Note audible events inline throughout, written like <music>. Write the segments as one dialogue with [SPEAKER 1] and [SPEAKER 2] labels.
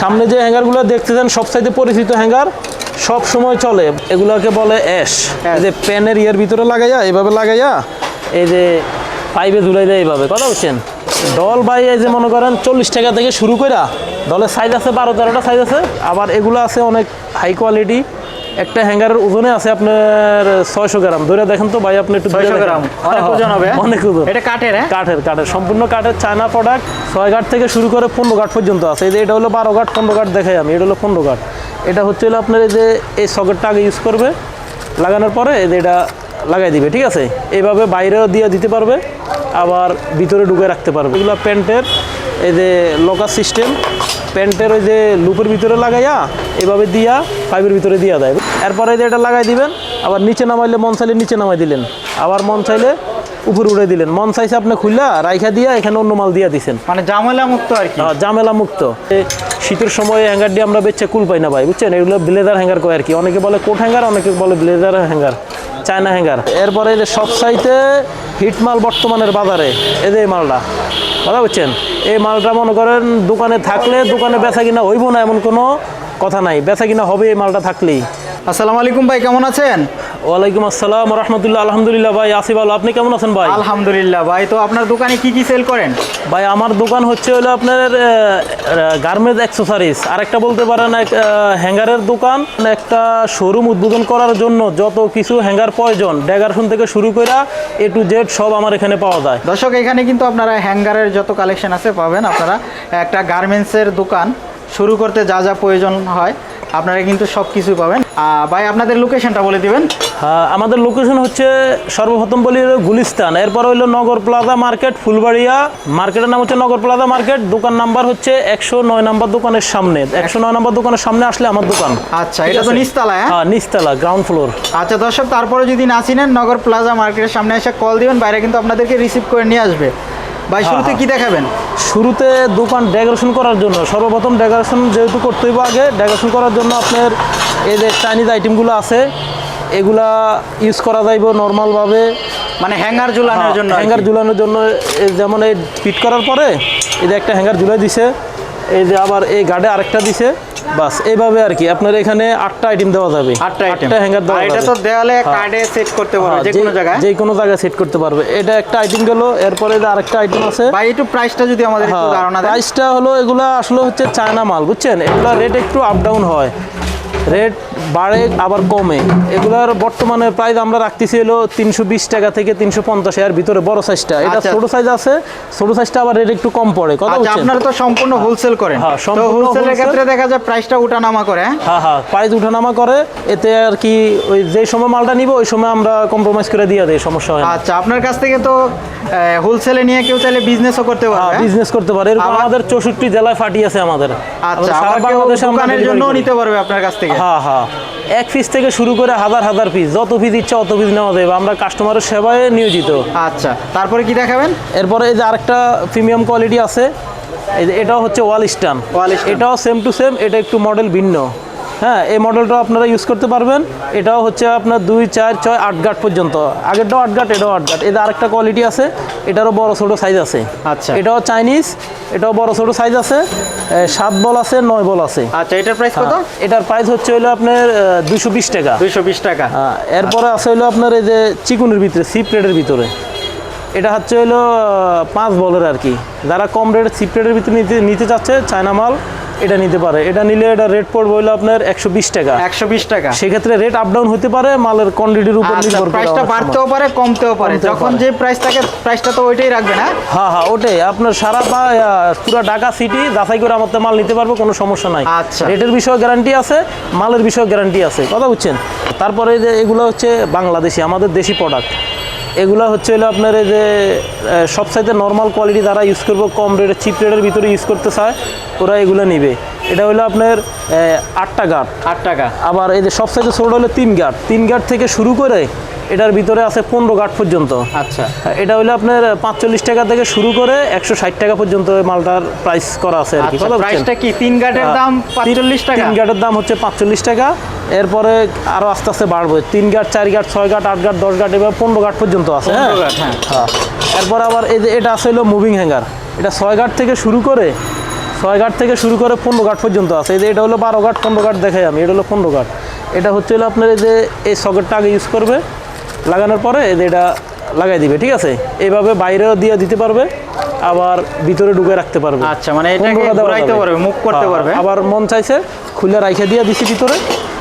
[SPEAKER 1] সামনে যে হ্যাঙ্গারগুলো দেখতেছেন, সবচাইতে পরিচিত হ্যাঙ্গার সব সময় চলে। এগুলাকে বলে অ্যাশ। এই যে প্যানের ইয়ের ভিতরে লাগাইয়া এভাবে লাগাইয়া এই যে পাইপে ঝুলাই দেয় এইভাবে। কথা বলছেন? ডল ভাই, এই যে মনে করেন চল্লিশ টাকা থেকে শুরু করা দলের সাইজ আছে, বারো তেরোটা সাইজ আছে, আবার এগুলো আছে অনেক হাই কোয়ালিটি একটা হ্যাঙ্গারের ওজনে আছে আপনার ছয়শো গ্রাম। ধরে দেখেন তো ভাই আপনি একটু ধরে
[SPEAKER 2] 600
[SPEAKER 1] দেখেন।
[SPEAKER 2] গ্রাম। অনেক ওজন হবে? <laughs>
[SPEAKER 1] অনেক ওজন।
[SPEAKER 2] এটা কাঠের হ্যাঁ?
[SPEAKER 1] কাঠের কাঠের। সম্পূর্ণ কাঠের চায়না প্রোডাক্ট ছয় গাঠ থেকে শুরু করে পনেরো গাঠ পর্যন্ত আছে। এই যে এটা হলো বারো গাঠ পনেরো গাঠ দেখাই আমি। এটা হলো পনেরো গাঠ এটা হচ্ছে হলো আপনার এই যে এই সকেটটা আগে ইউজ করবে। লাগানোর পরে এই যে এটা লাগাই দিবে ঠিক আছে? এইভাবে বাইরেও দিয়ে দিতে পারবে আবার ভিতরে ঢুকে রাখতে পারবে। এগুলো প্যান্টের এই যে লকার সিস্টেম প্যান্টের ওই যে লুপের ভিতরে লাগাইয়া এভাবে দিয়া পাইপের ভিতরে দিয়া দেয়। এরপরে এটা লাগাই দিবেন আবার নিচে নামাইলে মন চাইলে নিচে নামাই দিলেন। আবার মন চাইলে উপরে উড়ে দিলেন। মন চাইছে আপনি খুললা রাইখা দিয়া এখানে অন্য মাল দিয়া দিছেন।
[SPEAKER 2] মানে জামেলা মুক্ত আর কি?
[SPEAKER 1] আহ, ঝামেলা মুক্ত শীতের সময় হ্যাঙ্গার দিয়ে আমরা বেচে কুল পাই না ভাই বুঝছেন? এগুলো ব্লেজার হ্যাঙ্গার কয় আর কি? অনেকে বলে কোট হ্যাঙ্গার অনেকে বলে ব্লেজার হ্যাঙ্গার চায়না হ্যাঙ্গার। এরপরে যে সব সাইতে হিট মাল বর্তমানের বাজারে এই যে মালটা কথা বুঝছেন? এই মালটা মনে করেন দোকানে থাকলে দোকানে বেচা কিনা হইব না এমন কোনো কথা নাই। বেচা কিনা হবে এই মালটা থাকলেই।
[SPEAKER 2] আসসালামু আলাইকুম ভাই কেমন আছেন?
[SPEAKER 1] ওয়ালাইকুম আসসালাম রহমতুল্লাহ আলহামদুলিল্লাহ ভাই আসিফ আল আপনি কেমন আছেন ভাই?
[SPEAKER 2] আলহামদুলিল্লাহ ভাই তো আপনার দোকানে কি কি সেল করেন?
[SPEAKER 1] ভাই আমার দোকান হচ্ছে হলো আপনার গার্মেন্টস অ্যাক্সেসরিজ আর একটা বলতে পারেন এক হ্যাঙ্গারের দোকান একটা শোরুম উদ্বোধন করার জন্য যত কিছু হ্যাঙ্গার প্রয়োজন ডেগারশন থেকে শুরু করে এ টু জেড সব আমার এখানে পাওয়া যায়।
[SPEAKER 2] দর্শক এখানে কিন্তু আপনারা হ্যাঙ্গারের যত কালেকশন আছে পাবেন আপনারা। একটা গার্মেন্টসের দোকান শুরু করতে যা যা প্রয়োজন হয় আপনারা কিন্তু সব কিছু পাবেন ভাই আপনাদের লোকেশনটা বলে দিবেন।
[SPEAKER 1] হ্যাঁ, আমাদের লোকেশন হচ্ছে সর্বপ্রথম বলি গুলিস্তান। এরপর হইল নগর প্লাজা মার্কেট ফুলবাড়িয়া। মার্কেটের নাম হচ্ছে নগর প্লাজা মার্কেট। দোকান নাম্বার হচ্ছে একশো নয় নাম্বার দোকানের সামনে। একশো নয় নাম্বার দোকানের সামনে আসলে আমার দোকান।
[SPEAKER 2] আচ্ছা এটা তো
[SPEAKER 1] আছে?
[SPEAKER 2] নিচতলা হ্যাঁ?
[SPEAKER 1] নিচতলা গ্রাউন্ড ফ্লোর
[SPEAKER 2] আচ্ছা দর্শক তারপরে যদি না চিনেন নগর প্লাজা মার্কেটের সামনে এসে কল দিবেন বাইরে কিন্তু আপনাদেরকে রিসিভ করে নিয়ে আসবে। ভাই শুরুতে
[SPEAKER 1] হ্যাঁ।
[SPEAKER 2] কি দেখাবেন?
[SPEAKER 1] শুরুতে দোকান ডেকোরেশন করার জন্য সর্বপ্রথম ডেকোরেশন যেহেতু করতে হইব আগে ডেকোরেশন করার জন্য আপনার এই যে চাইনিজ আইটেমগুলো আছে এগুলা ইউজ করা যাইব নর্মালভাবে
[SPEAKER 2] মানে হ্যাঙ্গার ঝুলানোর জন্য
[SPEAKER 1] হ্যাঙ্গার ঝুলানোর জন্য এই যেমন এই ফিট করার পরে এই যে একটা হ্যাঙ্গার ঝুলাই দিছে এই যে আবার এই গার্ডে আরেকটা দিছে। বাস এইভাবে আর কি। আপনার এখানে আটটা আইটেম দেওয়া যাবে।
[SPEAKER 2] আটটা আইটেম
[SPEAKER 1] আটটা হ্যাঙ্গার দেওয়া
[SPEAKER 2] এটা তো দেওয়ালে কার্ডে সেট করতে পারবে
[SPEAKER 1] হ্যাঁ,
[SPEAKER 2] যে কোনো জায়গায়।
[SPEAKER 1] যে কোনো জায়গায় সেট করতে পারবে। এটা একটা আইটেম গেল এরপরে যে আরেকটা আইটেম আছে।
[SPEAKER 2] ভাই একটু প্রাইসটা যদি আমাদের একটু ধারণা দেন।
[SPEAKER 1] প্রাইসটা হলো এগুলা আসলে হচ্ছে চায়না মাল বুঝছেন? এগুলা রেট একটু আপ ডাউন হয়। রেট বাড়ে আবার কমে। এগুলার বর্তমানে প্রাইস আমরা রাখতেছি হলো তিনশো বিশ টাকা থেকে তিনশো পঞ্চাশ এর ভিতরে বড় সাইজটা এটা
[SPEAKER 2] আচ্ছা।
[SPEAKER 1] ছোট সাইজ আছে ছোট সাইজটা আবার রেট একটু কম পড়ে। কথা
[SPEAKER 2] আচ্ছা আপনারা তো সম্পূর্ণ হোলসেল করেন।
[SPEAKER 1] হ্যাঁ,
[SPEAKER 2] তো হোলসেলের ক্ষেত্রে দেখা যায় প্রাইসটা উঠানামা করে হ্যাঁ?
[SPEAKER 1] হ্যাঁ হ্যাঁ প্রাইস উঠানামা করে। এতে আর কি ওই যে সময় মালটা নিব ওই সময় আমরা কম্প্রোমাইজ করে দিয়ে দিই সমস্যা হয়
[SPEAKER 2] আচ্ছা আপনার কাছ থেকে তো হোলসেলে নিয়ে কেউ চাইলে বিজনেসও করতে হ্যাঁ?
[SPEAKER 1] বিজনেস করতে পারে। এরকম আমাদের চৌষট্টি জেলায় ফাটি আছে আমাদের।
[SPEAKER 2] আচ্ছা
[SPEAKER 1] সারা বাংলাদেশে
[SPEAKER 2] দোকানের জন্য নিতে পারবে আপনার কাছ থেকে?
[SPEAKER 1] হ্যাঁ হ্যাঁ। এক পিস থেকে শুরু করে হাজার হাজার পিস যত পিস ইচ্ছা অত পিস নেওয়া যাবে। আমরা কাস্টমারের সেবায় নিয়োজিত।
[SPEAKER 2] আচ্ছা তারপরে কি দেখাবেন?
[SPEAKER 1] এরপরে এই যে আরেকটা প্রিমিয়াম কোয়ালিটি আছে এই যে এটাও হচ্ছে ওয়াল স্টান এটাও সেম টু সেম এটা একটু মডেল ভিন্ন। হ্যাঁ এই মডেলটাও আপনারা ইউজ করতে পারবেন। এটাও হচ্ছে আপনার দুই চার ছয় আট গাট পর্যন্ত। আগেরটাও আট গাট এটাও আট গাট। এটা আরেকটা কোয়ালিটি আছে এটারও বড় ছোট সাইজ আছে।
[SPEAKER 2] আচ্ছা।
[SPEAKER 1] এটাও চাইনিজ এটাও বড় ছোট সাইজ আছে। সাত বল আছে নয় বল আছে।
[SPEAKER 2] আচ্ছা এটার প্রাইস কত?
[SPEAKER 1] হ্যাঁ, এটার প্রাইস হচ্ছে হলো আপনার দুশো বিশ টাকা।
[SPEAKER 2] দুইশো বিশ টাকা।
[SPEAKER 1] হ্যাঁ, এরপরে আছে হলো আপনার এই যে চিকুনের ভিতরে সিপ রেডের ভিতরে। এটা হচ্ছে হলো আহ, পাঁচ বলের আর কি। যারা কম রেট সিপ রেডের ভিতরে নিতে নিতে চাচ্ছে চায়না মাল এটা নিতে পারে। এটা নিলে এটা রেট পড়বে হলো আপনার একশো বিশ টাকা।
[SPEAKER 2] একশো বিশ টাকা।
[SPEAKER 1] সেক্ষেত্রে রেট আপ ডাউন হতে পারে মালের কোয়ান্টিটির উপর
[SPEAKER 2] আচ্ছা
[SPEAKER 1] নির্ভর করে
[SPEAKER 2] প্রাইসটা বাড়তেও পারে কমতেও পারে। যখন যে প্রাইস থাকে প্রাইসটা তো ওইটাই রাখবেন হ্যাঁ
[SPEAKER 1] হ্যাঁ হ্যাঁ ওটাই। আপনার সারা পুরো ঢাকা সিটি যাচাই করে আমার মাল নিতে পারব কোনো সমস্যা নাই।
[SPEAKER 2] আচ্ছা।
[SPEAKER 1] রেটের বিষয়ে গ্যারান্টি আছে মালের বিষয়ে গ্যারান্টি আছে। কথা বুঝছেন? তারপরে যে এগুলো হচ্ছে বাংলাদেশি আমাদের দেশি প্রোডাক্ট এগুলো হচ্ছে হলো আপনার এই যে সব সবচাইতে নর্মাল কোয়ালিটি যারা ইউজ করব কম রেটের চিপ রেটের ভিতরে ইউজ করতে চায় ওরা এগুলো নেবে। এটা হলো আপনার আটটা গাট
[SPEAKER 2] আট টাকা
[SPEAKER 1] আবার এই যে সব সবচাইতে ছোটো হলো তিন গাট তিন গাট থেকে শুরু করে এটার ভিতরে আছে পনেরো গাট পর্যন্ত।
[SPEAKER 2] আচ্ছা।
[SPEAKER 1] এটা হলো আপনার পাঁচচল্লিশ টাকা থেকে শুরু করে একশো ষাট টাকা পর্যন্ত মালটার প্রাইস করা আছে আর কি
[SPEAKER 2] আচ্ছা? প্রাইসটা কি? তিন গাটের দাম পাঁচচল্লিশ টাকা?
[SPEAKER 1] তিন দাম হচ্ছে পাঁচচল্লিশ টাকা। এরপরে আরও আস্তে আস্তে বাড়বে। তিন গাট চার গাট ছয় গাট আট গাট দশ গাট এবার পনেরো গাট পর্যন্ত আছে হ্যাঁ?
[SPEAKER 2] হ্যাঁ।
[SPEAKER 1] হ্যাঁ। এরপর আবার এই যে এটা আছে হলো মুভিং হ্যাঙ্গার এটা ছয় গাট থেকে শুরু করে ছয় গাট থেকে শুরু করে পনেরো গাট পর্যন্ত আছে। এই যে এটা হলো বারো গাট পনেরো গাট দেখাই আমি। এটা হলো পনেরো গাট। এটা হচ্ছে হলো আপনার এই যে এই সকেটটা আগে ইউজ করবে। লাগানোর পরে এটা লাগাই দিবে ঠিক আছে? এইভাবে বাইরেও দিয়ে দিতে পারবে আবার ভিতরে ঢুকে রাখতে পারবে।
[SPEAKER 2] আচ্ছা মানে এটাকে ঘোরাইতে পারবে মুভ করতে
[SPEAKER 1] হ্যাঁ,
[SPEAKER 2] পারবে?
[SPEAKER 1] আবার মন চাইছে খুলে রাইখে দিয়ে দিছি ভিতরে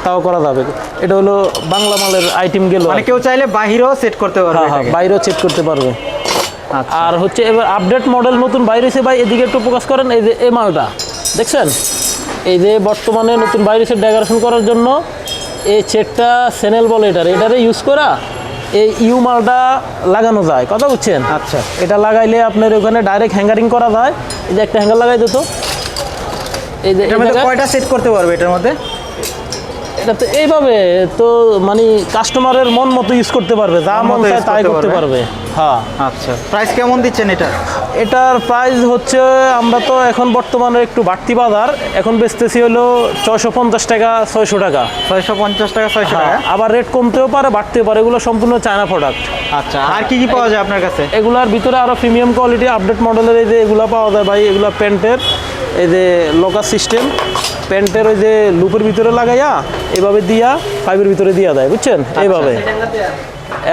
[SPEAKER 1] তাও করা যাবে। এটা হলো বাংলা মালের আইটেম গেল
[SPEAKER 2] মানে কেউ চাইলে বাইরেও সেট করতে পারবে
[SPEAKER 1] হ্যাঁ হ্যাঁ। বাইরেও সেট করতে পারবে।
[SPEAKER 2] আচ্ছা।
[SPEAKER 1] আর হচ্ছে এবার আপডেট মডেল নতুন বাইরে এসে ভাই এদিকে একটু প্রকাশ করেন এই যে এই মালটা দেখছেন? এই যে বর্তমানে নতুন বাইরে এসে ডেকোরেশন করার জন্য এই চেটটা স্যানেল বলে এটার এটারে ইউজ করা? এই ইউ মালটা লাগানো যায়। কথা বুঝছেন?
[SPEAKER 2] আচ্ছা।
[SPEAKER 1] এটা লাগাইলে আপনার ওখানে ডাইরেক্ট হ্যাঙ্গারিং করা যায়। এই যে একটা হ্যাঙ্গার লাগাই দিত এই যে
[SPEAKER 2] কয়টা সেট করতে পারবে এটার মধ্যে?
[SPEAKER 1] এটা তো এইভাবে তো মানে কাস্টমারের মন মতো ইউজ করতে পারবে যা
[SPEAKER 2] মন
[SPEAKER 1] চায় তাই
[SPEAKER 2] করতে। পারবে।
[SPEAKER 1] হ্যাঁ।
[SPEAKER 2] আচ্ছা প্রাইস কেমন দিচ্ছেন এটা
[SPEAKER 1] এটার প্রাইস হচ্ছে আমরা তো এখন বর্তমানে একটু বাড়তি বাজার এখন বেচতেছি হলো ছয়শো পঞ্চাশ টাকা ছয়শো টাকা।
[SPEAKER 2] ছয়শো পঞ্চাশ টাকা ছয়শো
[SPEAKER 1] হ্যাঁ,
[SPEAKER 2] টাকা?
[SPEAKER 1] আবার রেট কমতেও পারে বাড়তেও পারে এগুলো সম্পূর্ণ চায়না প্রোডাক্ট
[SPEAKER 2] আচ্ছা আর কি কি পাওয়া যায় আপনার কাছে?
[SPEAKER 1] এগুলার ভিতরে আরও প্রিমিয়াম কোয়ালিটি আপডেট মডেলের এই যে এগুলো পাওয়া যায় ভাই এগুলো প্যান্টের। এই যে লকার সিস্টেম প্যান্টের ওই যে লুপের ভিতরে লাগাইয়া এভাবে দিয়া পাইপের ভিতরে দিয়া দেয় বুঝছেন? এইভাবে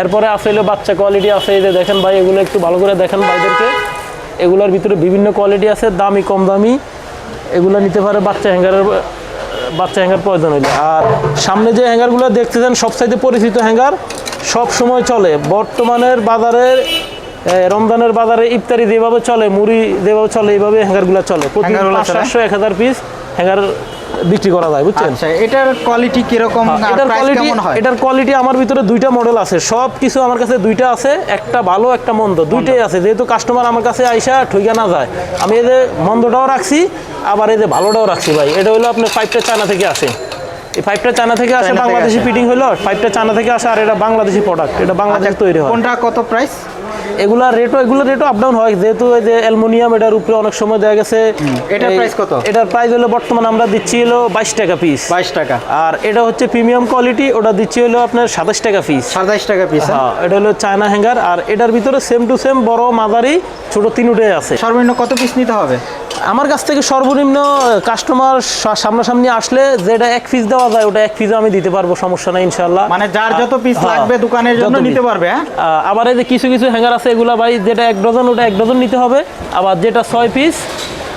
[SPEAKER 1] এরপরে আছে হলো বাচ্চা কোয়ালিটি আছে এই যে দেখেন ভাই এগুলো একটু ভালো করে দেখেন ভাইদেরকে। এগুলোর ভিতরে বিভিন্ন কোয়ালিটি আছে দামি কম দামি। এগুলো নিতে পারে বাচ্চা হ্যাঙ্গারের বাচ্চা হ্যাঙ্গার প্রয়োজন হইলে। আর সামনে যে হ্যাঙ্গারগুলো দেখতেছেন সবচাইতে পরিচিত হ্যাঙ্গার সব সময় চলে। বর্তমানের বাজারের রমজানের বাজারে ইফতারি যেভাবে চলে মুড়ি যেভাবে চলে এইভাবে হ্যাঙ্গারগুলো চলে? পাঁচশো এক হাজার পিস হ্যাঙ্গার বিক্রি করা যায় বুঝছেন?
[SPEAKER 2] আচ্ছা এটার কোয়ালিটি কীরকম
[SPEAKER 1] হ্যাঁ, এটার কোয়ালিটি এটার কোয়ালিটি আমার ভিতরে দুইটা মডেল আছে। সব কিছু আমার কাছে দুইটা আছে একটা ভালো একটা মন্দ। দুইটাই আছে। যেহেতু কাস্টমার আমার কাছে আইসা ঠইকা না যায় আমি এই যে মন্দটাও রাখছি আবার এই যে ভালোটাও রাখছি ভাই। এটা হলো আপনার পাইপটা চায়না থেকে আসে। এই পাইপটা চায়না থেকে আসে বাংলাদেশি। ফিটিং হলো পাইপটা চায়না থেকে আসে আর এটা বাংলাদেশি প্রোডাক্ট এটা বাংলাদেশে তৈরি হয়।
[SPEAKER 2] কোনটা কত প্রাইস
[SPEAKER 1] এগুলা রেটও এগুলো রেটও আপ ডাউন হয়। যেহেতু এই যে অ্যালুমিনিয়াম এটার উপরে অনেক সময় দেওয়া গেছে
[SPEAKER 2] এটার প্রাইস কত?
[SPEAKER 1] এটার প্রাইস হলো বর্তমানে আমরা দিচ্ছি হলো বাইশ টাকা পিস
[SPEAKER 2] বাইশ টাকা।
[SPEAKER 1] আর এটা হচ্ছে প্রিমিয়াম কোয়ালিটি ওটা দিচ্ছি হলো আপনার সাতাশ টাকা পিস
[SPEAKER 2] সাতাইশ টাকা পিস
[SPEAKER 1] হ্যাঁ। এটা হলো চায়না হ্যাঙ্গার আর এটার ভিতরে সেম টু সেম বড় মাঝারি ছোট তিনটাই আছে।
[SPEAKER 2] সর্বনিম্ন কত পিস নিতে হবে?
[SPEAKER 1] আমার কাছ থেকে সর্বনিম্ন কাস্টমার সামনাসামনি আসলে যেটা এক পিস দেওয়া যায় ওটা এক পিসও আমি দিতে পারব সমস্যা নাই ইনশাল্লাহ
[SPEAKER 2] মানে যার যত পিস
[SPEAKER 1] হ্যাঁ,
[SPEAKER 2] লাগবে দোকানের জন্য নিতে পারবে হ্যাঁ?
[SPEAKER 1] আবার এই যে কিছু কিছু হ্যাঙ্গার আছে এগুলা ভাই যেটা এক ডজন ওটা এক ডজন নিতে হবে। আবার যেটা ছয় পিস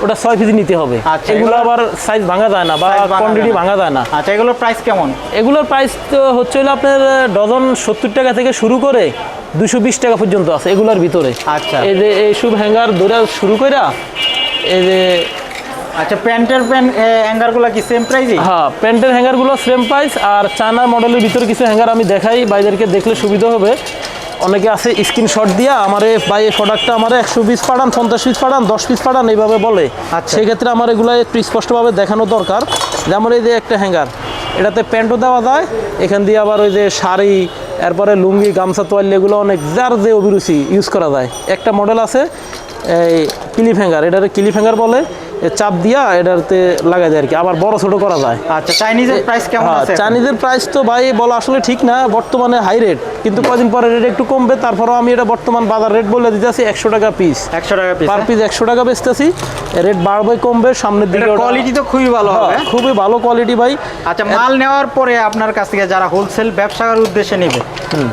[SPEAKER 1] ওটা ছয় পিস নিতে হবে।
[SPEAKER 2] আচ্ছা,
[SPEAKER 1] এগুলো আবার সাইজ ভাঙা যায় না বা কোয়ান্টিটি
[SPEAKER 2] যায় না।
[SPEAKER 1] ভাঙা যায় না।
[SPEAKER 2] আচ্ছা এগুলোর প্রাইস কেমন?
[SPEAKER 1] এগুলোর প্রাইস তো হচ্ছে হলো আপনার ডজন সত্তর টাকা থেকে শুরু করে দুশো বিশ টাকা পর্যন্ত আছে এগুলোর ভিতরে।
[SPEAKER 2] আচ্ছা।
[SPEAKER 1] এই যে এইসব হ্যাঙ্গার ধরে শুরু করে এই যে
[SPEAKER 2] আচ্ছা প্যান্টের প্যান্ট অ্যাঙ্গারগুলো কি সেম প্রাইসই
[SPEAKER 1] হ্যাঁ প্যান্টের হ্যাঙ্গারগুলো সেম প্রাইস আর চায়না মডেলের ভিতরে কিছু হ্যাঙ্গার আমি দেখাই বাইদেরকে দেখলে সুবিধা হবে। অনেকে আছে স্ক্রিনশট দিয়া আমারে ভাই এই প্রোডাক্টটা আমার একশো পিস পাঠান পঞ্চাশ পিস পাঠান দশ পিস পাঠান এইভাবে বলে।
[SPEAKER 2] আচ্ছা।
[SPEAKER 1] সেক্ষেত্রে আমার এগুলো একটু স্পষ্টভাবে দেখানো দরকার। যেমন এই যে একটা হ্যাঙ্গার এটাতে প্যান্টও দেওয়া যায় এখান দিয়ে আবার ওই যে শাড়ি এরপরে লুঙ্গি গামছা তোয়াল এগুলো অনেক যার যে অভিরুচি ইউজ করা যায়। একটা মডেল আছে এই ক্লিফ হ্যাঙ্গার এটা ক্লিফ হ্যাঙ্গার বলে। চাপ দিয়া এটাতে লাগা যায় আর কি। আবার বড় ছোট করা যায়।
[SPEAKER 2] আচ্ছা চাইনিজের প্রাইস কেমন
[SPEAKER 1] হ্যাঁ,
[SPEAKER 2] আছে?
[SPEAKER 1] চাইনিজের প্রাইস তো ভাই বলা আসলে ঠিক না বর্তমানে হাই রেট কিন্তু কদিন পরে রেট একটু কমবে তারপরেও আমি এটা বর্তমান বাজার রেট বলে দিতেছি একশো টাকা পিস
[SPEAKER 2] একশো টাকা পিস
[SPEAKER 1] পার পিস একশো টাকা বেচতেছি রেট বাড়বে কমবে সামনের দিকে
[SPEAKER 2] কোয়ালিটি তো খুবই ভালো
[SPEAKER 1] হ্যাঁ,
[SPEAKER 2] হবে
[SPEAKER 1] খুবই ভালো কোয়ালিটি ভাই।
[SPEAKER 2] আচ্ছা মাল নেওয়ার পরে আপনার কাছ থেকে যারা হোলসেল ব্যবসার উদ্দেশ্যে নেবে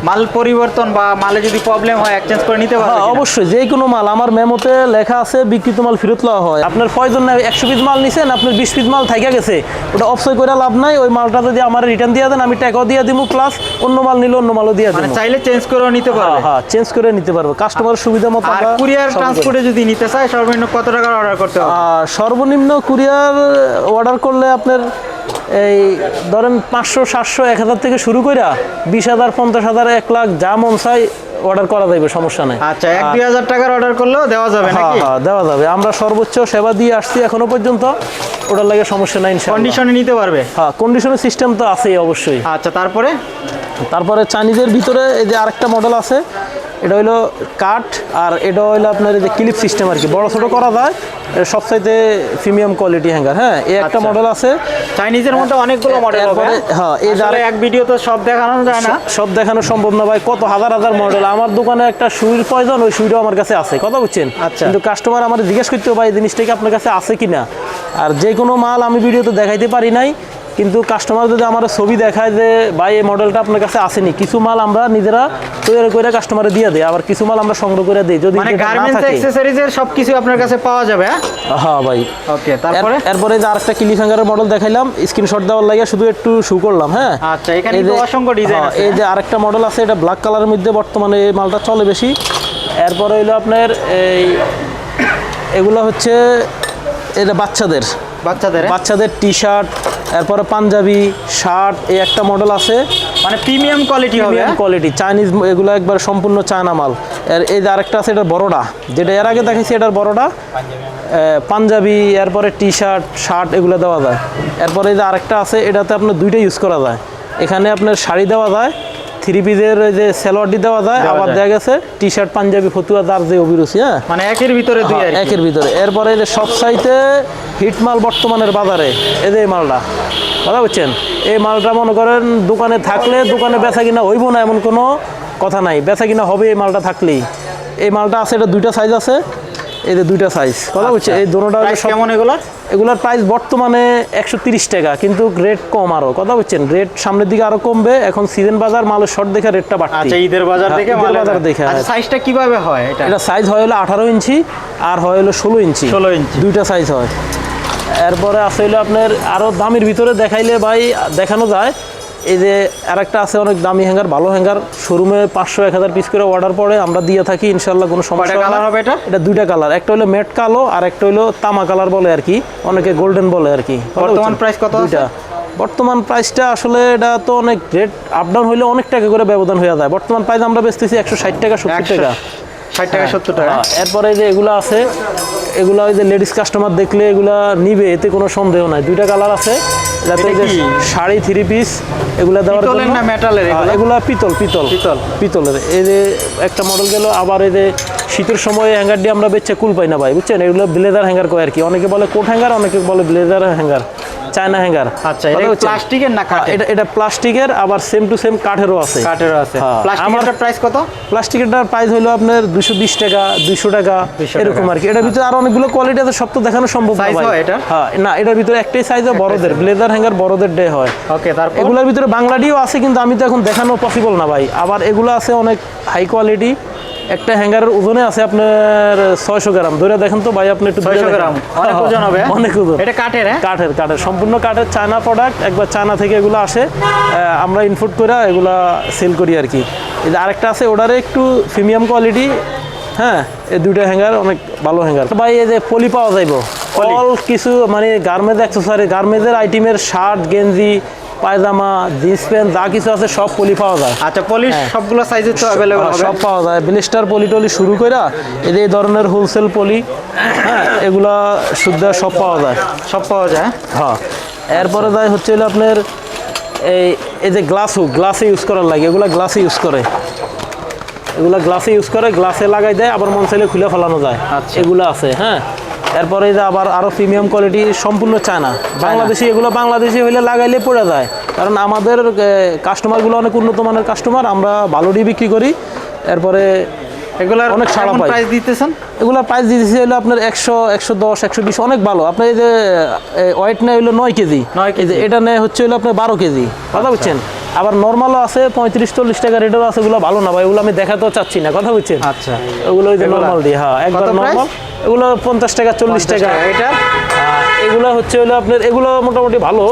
[SPEAKER 2] মাল পরিবর্তন বা মালে যদি প্রবলেম হয় এক্সচেঞ্জ করে নিতে পারবে
[SPEAKER 1] হ্যাঁ অবশ্যই যে কোনো মাল আমার মেমোতে লেখা আছে বিক্রিত মাল ফেরত লওয়া হয়। আপনার প্রয়োজন নাই একশো পিস মাল নিছেন আপনার বিশ পিস মাল থাইকা গেছে। ওটা অপসয় করে লাভ নাই ওই মালটা যদি আমার রিটার্ন দিয়ে দেন আমি টাকাও দিয়ে দিব প্লাস অন্য মাল নিলে অন্য মালও দিয়ে
[SPEAKER 2] মানে
[SPEAKER 1] দেবো
[SPEAKER 2] চাইলে চেঞ্জ করেও নিতে পারব।
[SPEAKER 1] হ্যাঁ চেঞ্জ করে নিতে পারব। কাস্টমার সুবিধা মতো
[SPEAKER 2] আর কুরিয়ার ট্রান্সপোর্টে যদি নিতে চায় সর্বনিম্ন কত টাকার অর্ডার করতে হবে?
[SPEAKER 1] সর্বনিম্ন কুরিয়ার অর্ডার করলে আপনার এই ধরেন পাঁচশো সাতশো এক হাজার থেকে শুরু করে বিশ হাজার পঞ্চাশ হাজার এক লাখ যা মন চাই অর্ডার করা যাবে সমস্যা নাই।
[SPEAKER 2] আচ্ছা এক দুই হাজার টাকার অর্ডার করলেও দেওয়া যাবে
[SPEAKER 1] হ্যাঁ
[SPEAKER 2] নাকি?
[SPEAKER 1] হ্যাঁ দেওয়া যাবে। আমরা সর্বোচ্চ সেবা দিয়ে আসছি এখনও পর্যন্ত। ওটার লাগে সমস্যা নাই।
[SPEAKER 2] কন্ডিশনে নিতে পারবে?
[SPEAKER 1] হ্যাঁ কন্ডিশনের সিস্টেম তো আছেই অবশ্যই।
[SPEAKER 2] আচ্ছা তারপরে?
[SPEAKER 1] তারপরে চাইনিজের ভিতরে এই যে আরেকটা মডেল আছে এটা হলো কাঠ আর এটা হলো আপনার এই যে ক্লিপ সিস্টেম আর কি। বড় ছোট করা যায় এটা সবচাইতে প্রিমিয়াম কোয়ালিটি হ্যাঙ্গার হ্যাঁ? এই একটা
[SPEAKER 2] আচ্ছা।
[SPEAKER 1] মডেল আছে।
[SPEAKER 2] চাইনিজের মধ্যে অনেকগুলো মডেল হবে।
[SPEAKER 1] হ্যাঁ, এই যার-
[SPEAKER 2] এক ভিডিও তো সব দেখানো যায় না।
[SPEAKER 1] সব দেখানো সম্ভব না ভাই। কত হাজার হাজার মডেল আমার দোকানে একটা সুইর প্রয়োজন ওই সুইটাও আমার কাছে আছে। কথা বুঝছেন?
[SPEAKER 2] আচ্ছা।
[SPEAKER 1] কিন্তু কাস্টমার আমার জিজ্ঞেস করতে ভাই এই জিনিসটা কি আপনার কাছে আছে কিনা? আর যে কোনো মাল আমি ভিডিওতে দেখাইতে পারি নাই। কিন্তু কাস্টমার যদি আমার ছবি দেখায় যে ভাই এই মডেলটা আপনার কাছে আসেনি। কিছু মাল আমরা নিজেরা তৈরি করে কাস্টমারে দিয়ে দিই। আবার কিছু মাল আমরা সংগ্রহ করে দিই। যদি
[SPEAKER 2] মানে গার্মেন্টস অ্যাকসেসরিজের সবকিছু আপনার কাছে পাওয়া যাবে হ্যাঁ?
[SPEAKER 1] হ্যাঁ ভাই।
[SPEAKER 2] ওকে তারপরে?
[SPEAKER 1] এরপরে যে আরেকটা কিলি ফিঙ্গারের মডেল দেখাইলাম স্ক্রিনশট দেওয়ার লাগে শুধু একটু শু করলাম হ্যাঁ?
[SPEAKER 2] আচ্ছা এখানে তো অসংখ্য ডিজাইন
[SPEAKER 1] হ্যাঁ,
[SPEAKER 2] আছে
[SPEAKER 1] এই যে আরেকটা মডেল আছে এটা ব্ল্যাক কালারের মধ্যে বর্তমানে এই মালটা চলে বেশি। এরপরে হইল আপনার এই এগুলো হচ্ছে এটা বাচ্চাদের।
[SPEAKER 2] বাচ্চাদের হ্যাঁ?
[SPEAKER 1] বাচ্চাদের টি শার্ট এরপরে পাঞ্জাবি শার্ট এই একটা মডেল আছে।
[SPEAKER 2] মানে প্রিমিয়াম কোয়ালিটি হবে
[SPEAKER 1] প্রিমিয়াম
[SPEAKER 2] হ্যাঁ?
[SPEAKER 1] কোয়ালিটি চাইনিজ এগুলো একবার সম্পূর্ণ চায়না মাল। এর এই যে আরেকটা আছে এটা বড়টা। যেটা এর আগে দেখেছি এটার বড়টা। পাঞ্জাবি। এরপরে টি শার্ট শার্ট এগুলো দেওয়া যায়। এরপরে এই যে আরেকটা আছে এটাতে আপনার দুইটা ইউজ করা যায়। এখানে আপনার শাড়ি দেওয়া যায় থ্রি পিসের যে সেলোয়ারটি দেওয়া যায় আবার। দেখা গেছে টি শার্ট পাঞ্জাবি ফতুয়া যে অভিরুচি হ্যাঁ?
[SPEAKER 2] মানে একের ভিতরে দুই
[SPEAKER 1] একের ভিতরে। এরপরে যে সব সাইতে হিট মাল বর্তমানের বাজারে এই যে মালটা কথা বুঝছেন এই মালটা মনে করেন দোকানে থাকলে দোকানে বেচা কিনা হইব না এমন কোনো কথা নাই। বেচা কিনা হবে এই মালটা থাকলেই। এই মালটা আছে এটা দুইটা সাইজ আছে। যে দুইটা সাইজ কথা বুঝছেন? এই দুটোটা সব-
[SPEAKER 2] কেমন এগুলো
[SPEAKER 1] এগুলোর প্রাইস বর্তমানে একশো টাকা কিন্তু রেট কম আরও। কথা বুঝছেন? রেট সামনের দিকে আরও কমবে। এখন সিজন বাজার মালের শর্ট দেখে রেটটা বাড়ছে
[SPEAKER 2] আচ্ছা ঈদের বাজার
[SPEAKER 1] হ্যাঁ,
[SPEAKER 2] দেখে মালের
[SPEAKER 1] বাজার দেখে,
[SPEAKER 2] আচ্ছা
[SPEAKER 1] হ্যাঁ।
[SPEAKER 2] সাইজটা কীভাবে হয় এটা?
[SPEAKER 1] এটা সাইজ হয় হলো আঠারো ইঞ্চি আর হয় হলো ষোলো ইঞ্চি।
[SPEAKER 2] 16 ইঞ্চি।
[SPEAKER 1] দুইটা সাইজ হয়। এরপরে আছে হলো আপনার আরও দামির ভিতরে দেখাইলে ভাই দেখানো যায়। এই যে আরেকটা আছে অনেক দামি হ্যাঙ্গার ভালো হ্যাঙ্গার শোরুমে পাঁচশো এক হাজার পিস করে অর্ডার পরে আমরা দিয়ে থাকি ইনশাল্লাহ কোনো সমস্যা হবে
[SPEAKER 2] কালার হবে এটা?
[SPEAKER 1] এটা দুইটা কালার একটা হলো মেট কালো আর একটা হলো তামা কালার বলে আর কি অনেকে গোল্ডেন বলে আর কি।
[SPEAKER 2] বর্তমান প্রাইস কত?
[SPEAKER 1] দুইটা। বর্তমান প্রাইসটা আসলে এটা তো অনেক রেট আপ ডাউন হইলে অনেক টাকা করে ব্যবধান হয়ে যায়। বর্তমান প্রাইস আমরা বেচতেছি একশো ষাট টাকা সত্তর টাকা।
[SPEAKER 2] ষাট টাকা সত্তর টাকা।
[SPEAKER 1] হ্যাঁ, এরপরে যে এগুলো আছে এগুলো ওই যে লেডিস কাস্টমার দেখলে এগুলা নিবে এতে কোনো সন্দেহ নাই। দুইটা কালার আছে? শাড়ি থ্রি পিস এগুলা দেওয়ার জন্য
[SPEAKER 2] না মেটালের এগুলো?
[SPEAKER 1] এগুলা পিতল পিতল
[SPEAKER 2] পিতল।
[SPEAKER 1] পিতলের। এই যে একটা মডেল গেল আবার এই যে শীতের সময় হ্যাঙ্গার দিয়ে আমরা বেচে কুল পাই না ভাই বুঝছেন? এগুলো ব্লেজার হ্যাঙ্গার কয় আর কি? অনেকে বলে কোট হ্যাঙ্গার অনেকে বলে ব্লেজার হ্যাঙ্গার চায়না হ্যাঙ্গার।
[SPEAKER 2] আচ্ছা এটা প্লাস্টিকের না কাঠের?
[SPEAKER 1] এটা এটা প্লাস্টিকের আবার সেম টু সেম কাঠেরও আছে।
[SPEAKER 2] কাঠেরও আছে।
[SPEAKER 1] হ্যাঁ,
[SPEAKER 2] প্লাস্টিকের প্রাইস কত?
[SPEAKER 1] প্লাস্টিকেরটার প্রাইস হলো আপনার দুশো বিশ টাকা দুইশো টাকা এরকম আর কি এটার ভিতরে আরও অনেকগুলো কোয়ালিটি আছে সব তো দেখানো সম্ভব না ভাই।
[SPEAKER 2] এটার?
[SPEAKER 1] হ্যাঁ না এটার ভিতরে একটাই সাইজ বড়দের। ব্লেজার হ্যাঙ্গার বড়দের ডে হয়।
[SPEAKER 2] ওকে তারপর?
[SPEAKER 1] এগুলোর ভিতরে বাংলাডিও আছে কিন্তু আমি তো এখন দেখানো পসিবল না ভাই। আবার এগুলো আছে অনেক হাই কোয়ালিটি একটা হ্যাঙ্গারের ওজনে আছে আপনার ছয়শো গ্রাম। ধরে দেখেন তো ভাই আপনি একটু ধরে
[SPEAKER 2] 600 গ্রাম। অনেক
[SPEAKER 1] হ্যাঁ,
[SPEAKER 2] ওজন হবে।
[SPEAKER 1] অনেক ওজন।
[SPEAKER 2] এটা কাঠের হ্যাঁ?
[SPEAKER 1] কাঠের কাঠের। সম্পূর্ণ কাঠের চায়না প্রোডাক্ট একবার চায়না থেকে এগুলো আসে আমরা ইনপুট করে এগুলা সেল করি আর কি। এই যে আরেকটা আছে ওটারে একটু প্রিমিয়াম কোয়ালিটি হ্যাঁ এই দুইটা হ্যাঙ্গার অনেক ভালো হ্যাঙ্গার। ভাই এই যে পলি পাওয়া যাইব। অল কিছু মানে গার্মেন্টস অ্যাক্সেসরি গার্মেন্টসের আইটেমের শার্ট গেঞ্জি পায়জামা জিন্স প্যান্ট যা কিছু আছে সব পলি পাওয়া যায়।
[SPEAKER 2] আচ্ছা পলি সবগুলো সাইজের তো অ্যাভেলেবল
[SPEAKER 1] হ্যাঁ,
[SPEAKER 2] হবে।
[SPEAKER 1] সব পাওয়া যায়। ব্লিস্টার পলি টলি শুরু কইরা এই যে এই ধরনের হোলসেল পলি হ্যাঁ এগুলা শুদ্ধ সব পাওয়া যায়।
[SPEAKER 2] সব পাওয়া যায় হ্যাঁ?
[SPEAKER 1] হ্যাঁ। এরপরে যায় হচ্ছে হলো আপনার এই এই যে গ্লাস হুক গ্লাসে ইউজ করার লাগে। এগুলা গ্লাসে ইউজ করে। এগুলা গ্লাসে ইউজ করে গ্লাসে লাগাই দেয় আবার মন চাইলে খুলে ফেলানো যায়।
[SPEAKER 2] আচ্ছা।
[SPEAKER 1] এগুলো আছে হ্যাঁ। এরপরে যে আবার আরও প্রিমিয়াম কোয়ালিটি সম্পূর্ণ চায়না। বাংলাদেশি এগুলো বাংলাদেশি হইলে লাগাইলে পড়ে যায়। কারণ আমাদের কাস্টমারগুলো অনেক উন্নত মানের কাস্টমার আমরা ভালোটি বিক্রি করি। এরপরে
[SPEAKER 2] এগুলার
[SPEAKER 1] অনেক ছাড়া পাই।
[SPEAKER 2] প্রাইস দিতেছেন?
[SPEAKER 1] এগুলো প্রাইস দিয়েছি হলো আপনার একশো একশো দশ একশো বিশ অনেক ভালো। আপনার এই যে ওয়েট নেয় হলো নয় কেজি।
[SPEAKER 2] নয় কেজি।
[SPEAKER 1] এটা নেয় হচ্ছে হলো আপনার বারো কেজি। কথা বুঝছেন? আবার নর্মালও আছে পঁয়ত্রিশ চল্লিশ টাকা রেটেরও আছে এগুলো ভালো না ভাই। এগুলো আমি দেখাতেও চাচ্ছি না কথা বুঝছেন?
[SPEAKER 2] আচ্ছা।
[SPEAKER 1] এগুলো ওই যে? নর্মাল দিয়ে হ্যাঁ একবার নর্মাল এগুলো পঞ্চাশ টাকা চল্লিশ টাকা।
[SPEAKER 2] এটা?
[SPEAKER 1] এগুলো হচ্ছে হলো আপনার এগুলো মোটামুটি ভালো।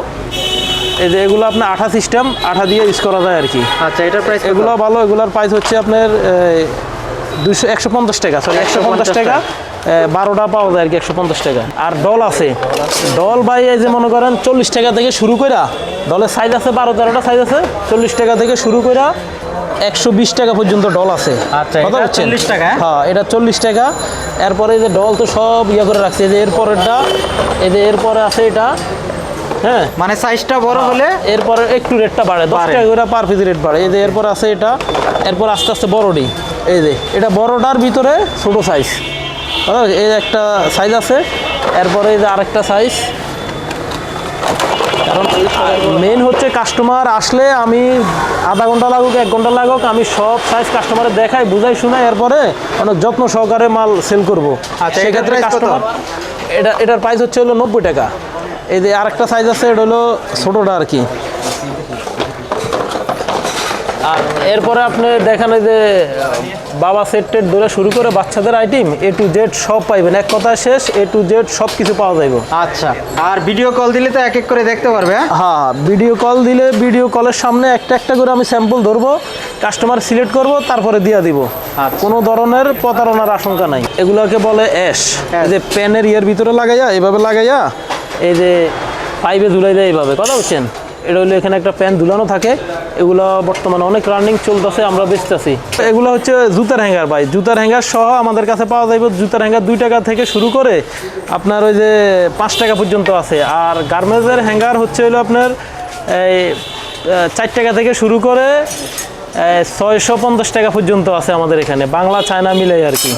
[SPEAKER 1] এই যে এগুলো আপনার আঠা সিস্টেম আঠা দিয়ে ইউজ করা যায় আর কি
[SPEAKER 2] আচ্ছা এটার প্রাইস
[SPEAKER 1] এগুলো ভালো এগুলোর প্রাইস হচ্ছে আপনার দুশো একশো পঞ্চাশ টাকা সরি একশো পঞ্চাশ টাকা। বারোটা পাওয়া যায় আর কি একশো পঞ্চাশ টাকা। আর ডল আছে। ডল ভাই এই যে মনে করেন চল্লিশ টাকা থেকে শুরু করে ডলের সাইজ আছে বারো তেরোটা সাইজ আছে চল্লিশ টাকা থেকে শুরু করে একশো বিশ টাকা পর্যন্ত ডল আছে।
[SPEAKER 2] আচ্ছা? 40 টাকা, হ্যাঁ?
[SPEAKER 1] হ্যাঁ এটা চল্লিশ টাকা। এরপরে এই যে ডল তো সব ইয়ে করে রাখছে। এই যে এরপরেরটা এই যে এরপরে আছে এটা হ্যাঁ?
[SPEAKER 2] মানে সাইজটা বড় হলে
[SPEAKER 1] এরপরে একটু রেটটা বাড়ে। দশ টাকা করে পার পিস রেট বাড়ে। এই যে এরপর আছে এটা এরপর আস্তে আস্তে বড়ডি এই যে এটা বড়টার ভিতরে ছোটো সাইজ এই একটা সাইজ আছে এরপরে এই যে আরেকটা সাইজ কারণ মেন হচ্ছে কাস্টমার আসলে আমি আধা ঘণ্টা লাগুক এক ঘণ্টা লাগুক আমি সব সাইজ কাস্টমারে দেখাই বুঝাই শুনাই এরপরে অনেক যত্ন সহকারে মাল সেল করব।
[SPEAKER 2] আচ্ছা, এটার
[SPEAKER 1] কাস্টমার এটা এটার প্রাইস হচ্ছে হলো নব্বই টাকা। এই যে আরেকটা সাইজ আছে এটা হলো ছোটোটা আর কি আর এরপরে আপনি দেখেন যে বাবা সেট টেট ধরে শুরু করে বাচ্চাদের আইটেম এ টু জেড সব পাইবেন। এক কথায় শেষ এ টু জেড সব কিছু পাওয়া যাইব।
[SPEAKER 2] আচ্ছা আর ভিডিও কল দিলে তো এক এক করে দেখতে পারবে হ্যাঁ?
[SPEAKER 1] হ্যাঁ ভিডিও কল দিলে ভিডিও কলের সামনে একটা একটা করে আমি স্যাম্পল ধরবো কাস্টমার সিলেক্ট করব তারপরে দিয়ে দিব।
[SPEAKER 2] আচ্ছা।
[SPEAKER 1] কোনো ধরনের প্রতারণার আশঙ্কা নাই। এগুলোকে বলে অ্যাশ যে প্যানের ইয়ের ভিতরে লাগাইয়া এভাবে লাগাইয়া এই যে পাইপে ঝুলাই দেয় এইভাবে। কথা বলছেন? এটা হলো এখানে একটা প্যান ঝুলানো থাকে। এগুলো বর্তমানে অনেক রানিং চলতেছে, আমরা বেচতেছি। এগুলো হচ্ছে জুতার হ্যাঙ্গার ভাই। জুতার হ্যাঙ্গার সহ আমাদের কাছে পাওয়া যাবে জুতার হ্যাঙ্গার দুই টাকা থেকে শুরু করে আপনার ওই যে পাঁচ টাকা পর্যন্ত আছে। আর গার্মেন্টসের হ্যাঙ্গার হচ্ছে হলো আপনার এই চার টাকা থেকে শুরু করে ছয়শো পঞ্চাশ টাকা পর্যন্ত আছে আমাদের এখানে। বাংলা, চায়না মিলে আর কি।